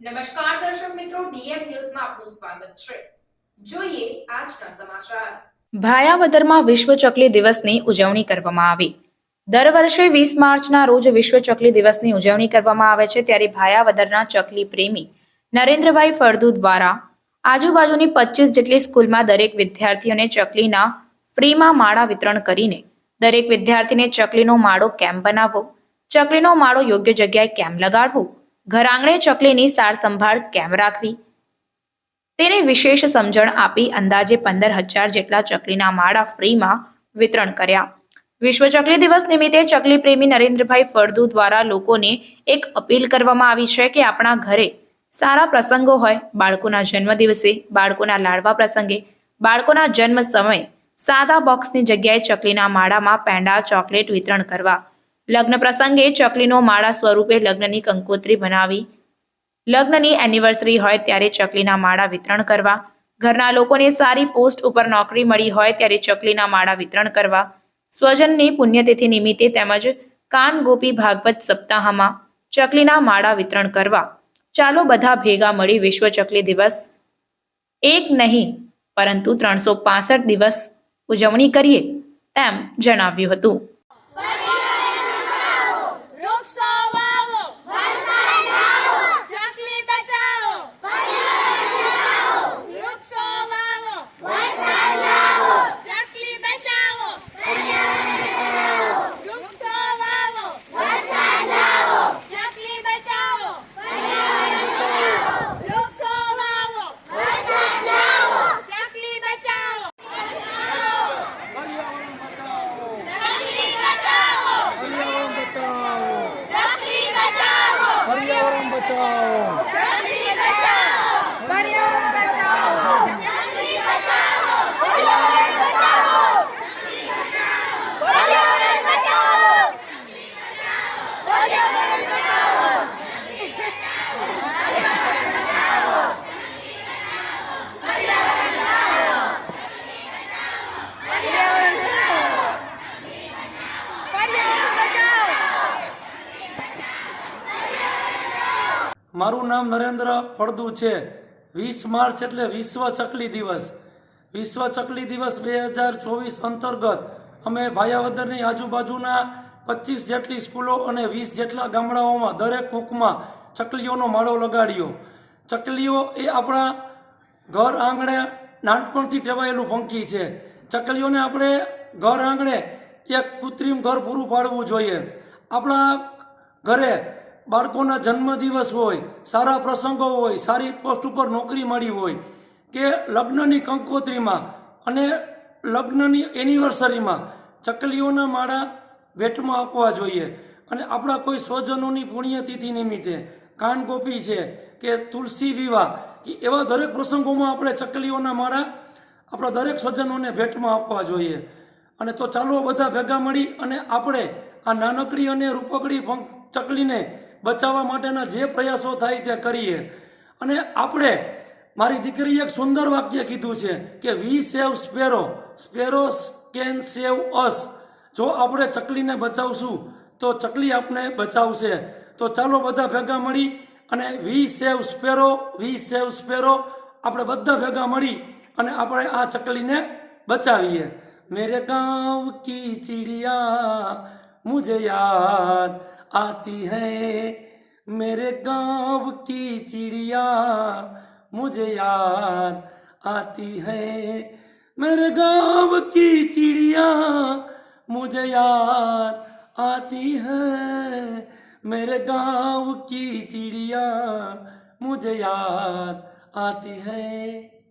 નમસ્કાર દર્શક મિત્રો, ડીએમ ન્યૂઝમાં આપનું સ્વાગત છે. જોઈએ આજના સમાચાર. ભાયાવદરમાં વિશ્વ ચકલી દિવસની ઉજવણી કરવામાં આવી. દર વર્ષે વીસ માર્ચના રોજ વિશ્વ ચકલી દિવસની ઉજવણી કરવામાં આવે છે, ત્યારે ભાયાવદરના ચકલી પ્રેમી નરેન્દ્રભાઈ ફળદુ દ્વારા આજુબાજુની પચીસ જેટલી સ્કૂલમાં દરેક વિદ્યાર્થીઓને ચકલીના ફ્રીમાં માળા વિતરણ કરીને દરેક વિદ્યાર્થીને ચકલીનો માળો કેમ બનાવવો, ચકલીનો માળો યોગ્ય જગ્યાએ કેમ લગાડવો ઘર આંગણે ચકલીની સાર સંભાળ કેમ રાખવી? તેને વિશેષ સમજણ આપી અંદાજે પંદર હજાર જેટલા ચકલીના માળા ફ્રીમાં વિતરણ કર્યા. વિશ્વ ચકલી દિવસ નિમિત્તે ચકલી પ્રેમી નરેન્દ્રભાઈ ફળદુ દ્વારા લોકોને એક અપીલ કરવામાં આવી છે કે આપણા ઘરે સારા પ્રસંગો હોય. બાળકોના જન્મદિવસે બાળકોના લાડવા પ્રસંગે, બાળકોના જન્મ સમયે સાદા બોક્સની જગ્યાએ ચકલીના માળામાં પેંડા, ચોકલેટ વિતરણ કરવા. લગ્ન પ્રસંગે ચકલીનો માળા સ્વરૂપે લગ્નની કંકોત્રી બનાવી. લગ્નની એનિવર્સરી હોય ત્યારે ચકલીના માળા વિતરણ કરવા. ઘરના લોકોને સારી પોસ્ટ ઉપર નોકરી મળી હોય ત્યારે ચકલીના માળા વિતરણ કરવા. સ્વજનની પુણ્યતિથિ નિમિત્તે તેમજ કાન ગોપી ભાગવત સપ્તાહમાં ચકલીના માળા વિતરણ કરવા. ચાલો બધા ભેગા મળી વિશ્વ ચકલી દિવસ. એક નહીં, પરંતુ ત્રણસો દિવસ ઉજવણી કરીએ, તેમ જણાવ્યું હતું. Chào મારું નામ નરેન્દ્ર ફળદુ છે. વીસ માર્ચ એટલે વિશ્વ ચકલી દિવસ. વિશ્વ ચકલી દિવસ બે હજાર ચોવીસ અંતર્ગત અમે ભાયાવદરની આજુબાજુના પચીસ જેટલી સ્કૂલો અને વીસ જેટલા ગામડાઓમાં દરેક કૂકમાં ચકલીઓનો માળો લગાડ્યો. ચકલીઓ એ આપણા ઘર આંગણે નાનપણથી ટેવાયેલું પંખી છે. ચકલીઓને આપણે ઘર આંગણે એક કૃત્રિમ ઘર પૂરું પાડવું જોઈએ. આપણા ઘરે બાળકોના જન્મદિવસ હોય, સારા પ્રસંગો હોય, સારી પોસ્ટ ઉપર નોકરી મળી હોય, કે લગ્નની કંકોત્રીમાં અને લગ્નની એનિવર્સરીમાં ચકલીઓના માળા ભેટમાં આપવા જોઈએ. અને આપણા કોઈ સ્વજનોની પુણ્યતિથિ નિમિત્તે કાનગોપી છે કે તુલસી વિવાહ, કે એવા દરેક પ્રસંગોમાં આપણે ચકલીઓના માળા આપણા દરેક સ્વજનોને ભેટમાં આપવા જોઈએ. અને તો ચાલો બધા ભેગા મળી અને આપણે આ નાનકડી અને રૂપકડી ચકલીને બચાવવા માટેના જે પ્રયાસો થાય તે કરીએ. અને આપણે, મારી દીકરીએ એક સુંદર વાક્ય કીધું છે કે we save sparrow sparrow can save us જો આપણે ચકલીને બચાવશું, તો ચકલી આપણે બચાવશે. તો ચાલો બધા ભેગા મળી અને વી સેવ સ્પેરો વી સેવ સ્પેરો આપણે બધા ભેગા મળી અને આપણે આ ચકલીને બચાવીએ. મેરે ગાંવ કી ચીડિયા, મુજે યાદ आती है। मेरे गाँव की चिड़िया मुझे याद आती है। मेरे गाँव की चिड़िया मुझे याद आती है। मेरे गाँव की चिड़िया मुझे याद आती है।